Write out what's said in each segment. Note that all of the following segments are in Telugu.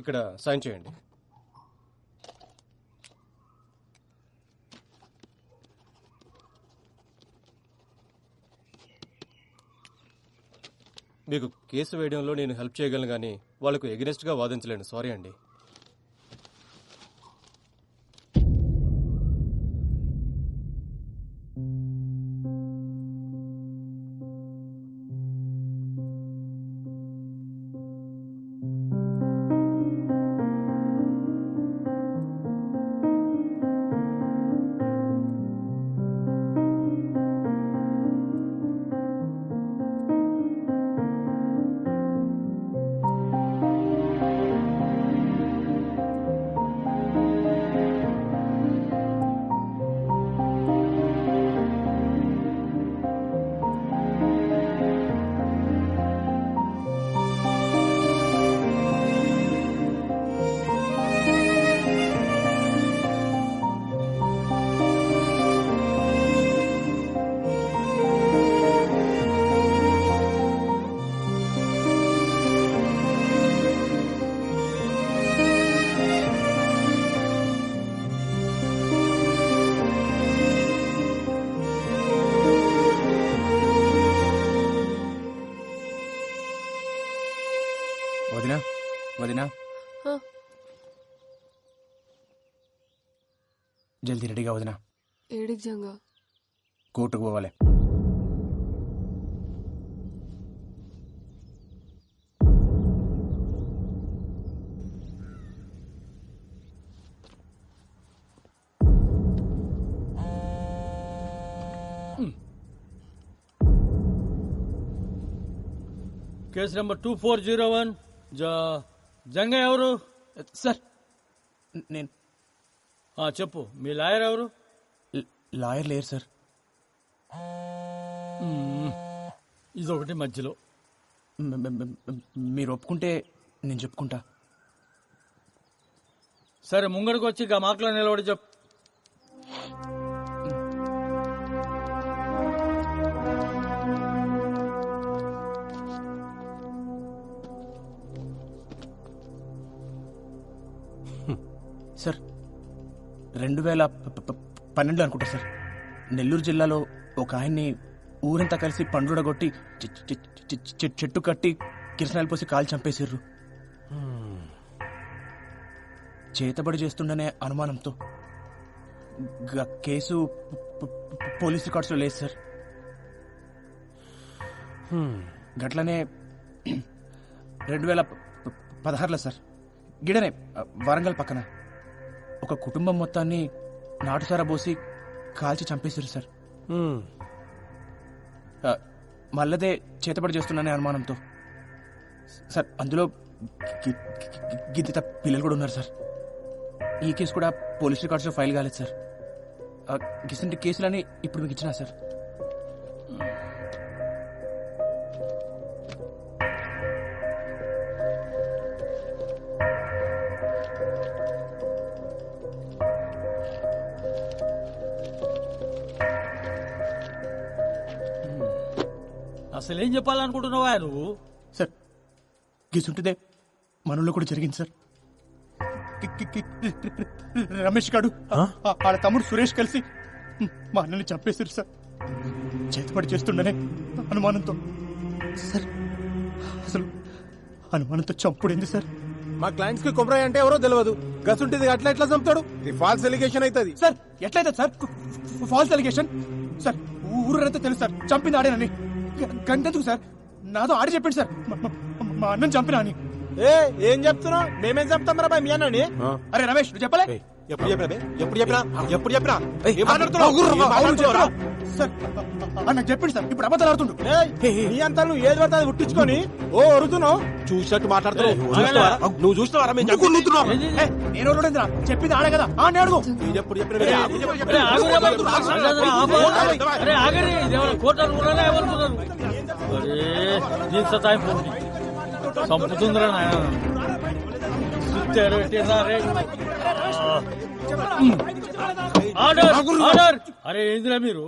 ఇక్కడ సైన్ చేయండి. మీకు కేసు వేయడంలో నేను హెల్ప్ చేయగలను కానీ వాళ్ళకు ఎగనెస్ట్గా వాదించలేను. సారీ అండి. వదినా ఆ. జల్దీ రెడీగా వదినా ఏడికి జంగా కోర్టుకు పోవాలి case number two four zero one Janga ఎవరు? సార్ నేను. ఆ, చెప్పు. మీ లాయర్ ఎవరు? లాయర్ లేరు సార్. ఇదొకటి మధ్యలో. మ- మ- మ- మీరు ఒప్పుకుంటే నేను చెప్పుకుంటా. సరే ముంగడికి వచ్చి ఇక మాటలో నిలబడి చెప్పు సార్ రెండు వేల పన్నెండు అనుకుంటా సార్. నెల్లూరు జిల్లాలో ఒక ఆయన్ని ఊరంతా కలిసి పండుడగొట్టి చెట్టు కట్టి కిరసనాలు పోసి కాలు చంపేసిర్రు. చేతబడి చేస్తుండనే అనుమానంతో. గ- కేసు పోలీస్ రికార్డ్స్లో లేదు సార్. గట్లనే రెండు వేల పదహారులో సార్. గిడనే వరంగల్ పక్కన. ఒక కుటుంబం మొత్తాన్ని నాటుసారా పోసి కాల్చి చంపేశారు సార్. మళ్ళదే చేతబడి చేస్తున్నానే అనుమానంతో. సార్ అందులో గిద్దిత పిల్లలు కూడా ఉన్నారు సార్. ఈ కేసు కూడా పోలీస్ రికార్డ్స్లో ఫైల్ కాలేదు సార్. గిసంటి కేసులని ఇప్పుడు మీకు ఇచ్చినా సార్. అసలు ఏం చెప్పాలనుకుంటున్నావా నువ్వు? సార్ గిసుంటిదే మనలో కూడా జరిగింది సార్. రమేష్ గాడు ఆ- వాళ్ళ తమ్ముడు సురేష్ కలిసి మా అన్నని చంపేశారు సార్. చేతిపడి చేస్తుండనే అనుమానంతో. సార్ అసలు అనుమానంతో చంపుడైంది సార్? మా క్లయింట్స్కి కొబ్బరి అంటే ఎవరో తెలియదు గసుంటిది అట్లా ఎట్లా చంపుతాడు? ఇది ఫాల్స్ ఎలిగేషన్ అవుతుంది సార్ ఎట్లయితే సార్ ఫాల్స్ అలిగేషన్ సార్ ఊరంతా తెలుసు సార్ చంపింది ఆడేనని. గంటెందుకు సార్? నాతో ఆడి చెప్పండి సార్. మా- అన్నని చంపినా అని. ఏ ఏం చెప్తున్నావు? మేమేం చెప్తాం రా మీ అన్నని? అరే రమేష్ నువ్వు చెప్పలే? ఎప్పుడు చెప్పినా? ఎప్పుడు చెప్పినా? ఎప్పుడు చెప్పినా? సార్ నాకు చెప్పింది సార్ ఇప్పుడు అబద్ధాలు ఆడుతుండు. నీ అంతా నువ్వు ఏది పడితే అది పుట్టించుకొని ఓ అరుతున్నావు చూసినట్టు మాట్లాడుతున్నావు. నువ్వు చూస్తావా? నేను? చెప్పింది ఆడే కదా. ఆ ఇది ఎప్పుడు చంపుతుందిరా నాయన. Order order. అరే ఏందిరా మీరు?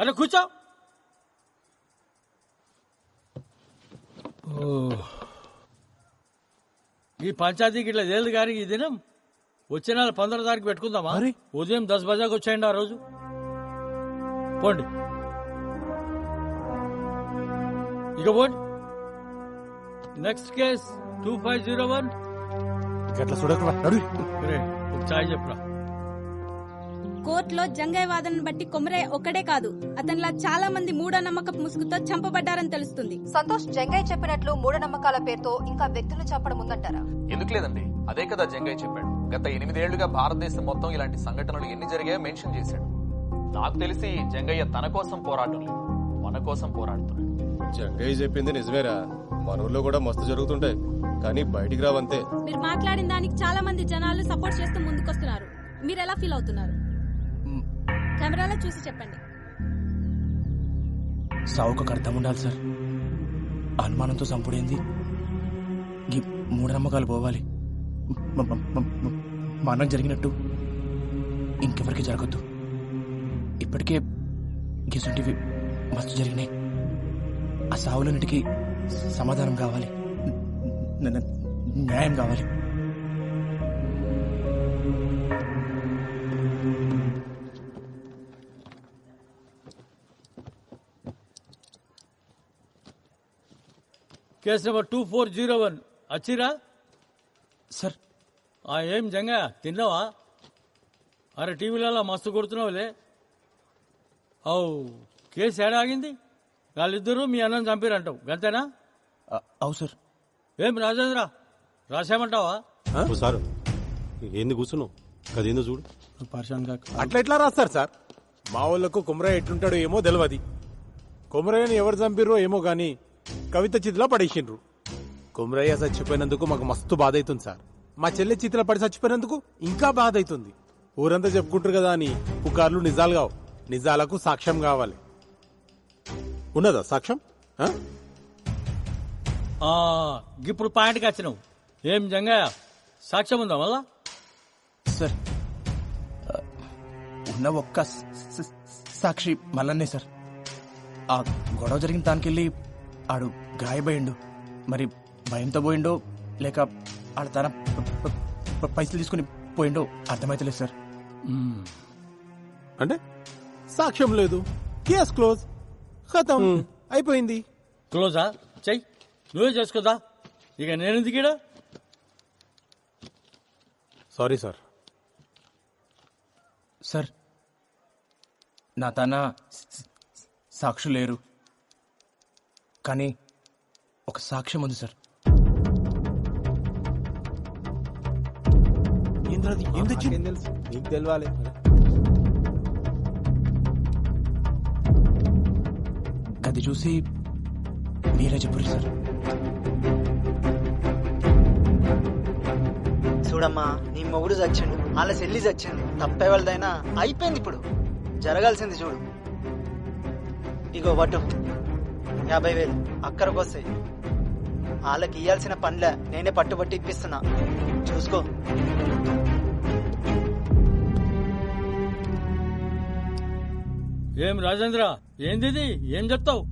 అరే కూర్చో. ఈ పంచాయతీకి ఇట్లా తేలిదు గారి ఈ దినం వచ్చే నెల పంద్రహ తారీఖు పెట్టుకుందామా? ఉదయం దస్ బజాకి వచ్చేయండి ఆ రోజు. పోండి. ఇక పోండి. Next case two five zero one. గట్ల చూడకరా చాయ్ చెప్పురా. కోర్టులో జంగయ్య వాదనను బట్టి కొమరే ఒక్కడే కాదు అతనిలా చాలా మంది మూఢనమ్మకపు ముసుగుతో చంపబడ్డారని తెలుస్తుంది. సంతోష్ జంగయ్య చెప్పినట్లు మూఢనమ్మకాల పేరుతో ఇంకా వ్యక్తులు చంపడం ఉందంటారా? ఎందుకు లేదండి? అదే కదా జంగయ్య చెప్పాడు. గత ఎనిమిదేళ్ళుగా భారతదేశం మొత్తం ఇలాంటి సంఘటనలు ఎన్ని జరిగాయో మెన్షన్ చేశాడు. నాకు తెలిసి జంగయ్య తన కోసం పోరాటం లేదు. మన కోసం పోరాడుతున్నాడు. జంగయ్య చెప్పింది నిజమేరా. మన ఊర్లో కూడా మస్తు జరుగుతుంటాయి. కానీ బయటికి రావంతే. మీరు మాట్లాడిన దానికి చాలా మంది జనాలు సపోర్ట్ చేస్తూ ముందుకొస్తున్నారు. మీరు ఎలా ఫీల్ అవుతున్నారు? కెమెరాలో చూసి చెప్పండి. సావుకు అర్థం ఉండాలి సార్. అనుమానంతో చంపుడేంది ఈ మూఢనమ్మకాలు పోవాలి. మ- మనం జరిగినట్టు ఇంకెవరికి జరగద్దు. ఇప్పటికే గిసుంటివి మస్తు జరిగినాయి. ఆ సావులన్నిటికీ సమాధానం కావాలి. న్యాయం కావాలి. Case number two four zero one. వచ్చిరా సార్. ఏం జంగా? తిన్నావా? అరే టీవీలలో మస్తు కొడుతున్నావులే. అవు కేసు ఏడా ఆగింది వాళ్ళిద్దరూ మీ అన్నం చంపారంటావు. గంతేనా? అవు సార్. ఏం రాజేంద్ర? రాసామంటావా సారు. ఏంది కూర్చున్నావు? అదేందో చూడు. అట్లా ఎట్లా రాస్తారు సార్? మా వాళ్ళకు కుమరయ్య ఎట్లుంటాడో ఏమో తెలియదు కుమరయ్యని ఎవరు చంపిర్రో ఏమో గాని కవిత చితిలో పడేసిండ్రు. కుమరయ్య చచ్చిపోయినందుకు మాకు మస్తు బాధ అవుతుంది సార్. మా చెల్లె చితిలో పడి చచ్చిపోయినందుకు ఇంకా బాధ అవుతుంది ఊరంతా చెప్పుకుంటారు కదా అని పుకార్లు నిజాలు కావు. నిజాలకు సాక్ష్యం కావాలి. ఉన్నదా సాక్ష్యం? ఆ? ఆ, ఇప్పుడు పాయింట్కి వచ్చినావు. ఏం జంగయ్య? సాక్ష్యం ఉందా మళ్ళా? సార్ ఆ, ఉన్న ఒక్క స- స- సాక్షి మల్లన్నే సార్. ఆ గొడవ జరిగిన దానికెళ్ళి ఆడు గాయపోయిండు మరి భయంతో పోయిండో లేక ఆడ తన పైసలు తీసుకుని పోయిండో అర్థమైతలేదు సార్. అంటే? సాక్ష్యం లేదు. Case close. ఖతం. అయిపోయింది. క్లోజా? చెయ్యి నువ్వే చేసుకోదా? ఇక నేను దిగిడా సారీ సార్. సార్ నా తన స- సాక్షులు లేరు కానీ ఒక సాక్ష్యం ఉంది సార్. తెలుసు. నీకు తెలవాలి. గది చూసి మీరే చెప్పారు సార్. చూడమ్మా నీ మొగుడు చచ్చిండు వాళ్ళ చెల్లి చచ్చింది. తప్పే వాళ్ళదైనా అయిపోయింది ఇప్పుడు. జరగాల్సింది చూడు. ఇగో పట్టు. యాభై వేలు. అక్కడికి వస్తాయి వాళ్ళకి ఇయ్యాల్సిన పనులే నేనే పట్టుబట్టి ఇప్పిస్తున్నా. చూసుకో. ఏం రాజేంద్ర? ఏంది ఇది? ఏం చెప్తావు?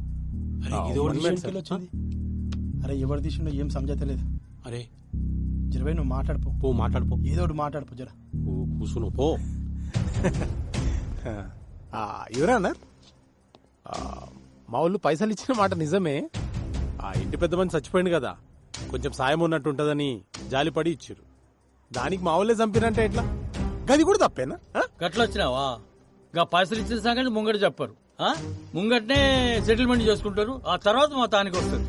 అరే ఎవరు తీసిండో ఏం సమజతలేదు అరే. జరవై నువ్వు మాట్లాడిపో. పో మాట్లాడుపో. ఏదో ఒకటి మాట్లాడిపో జర. ఓ, కూర్చున్నావు పో. యువరానా మా వాళ్ళు పైసలు ఇచ్చిన మాట నిజమే. ఆ ఇంటి పెద్ద మంది చచ్చిపోయింది కదా. కొంచెం సాయం ఉన్నట్టుంటదని జాలిపడి ఇచ్చారు దానికి మా వాళ్ళే చంపినంటే ఎట్లా? గది కూడా తప్పేనా? గట్ల వచ్చినావా గా పైసలు ఇచ్చిన సంగతి ముంగట చెప్పరు. ముంగట్నే ముంగటనే సెటిల్మెంట్ చేసుకుంటారు. ఆ తర్వాత మా తానికి వస్తుంది.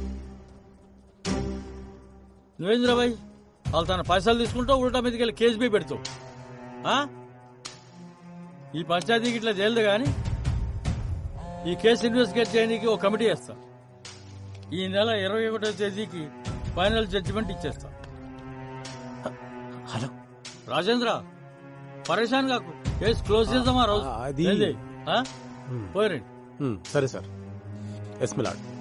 నువ్వేంద్రబాయ్ వాళ్ళు తన పైసలు తీసుకుంటావు ఉల్టా మీదకి వెళ్ళి కేసు పెడతావు. ఈ పంచాయతీకి ఇట్లా తేలదు కానీ ఈ కేసు ఇన్వెస్టిగేట్ చేయడానికి ఒక కమిటీ వేస్తా. ఈ నెల ఇరవై ఒకటో తేదీకి ఫైనల్ జడ్జిమెంట్ ఇచ్చేస్తా. హలో. రాజేంద్ర పరేషాన్ కాకు కేసు క్లోజ్ చేద్దామా రోజు? అది- ఉమ్, సరే సార్. Yes my lord.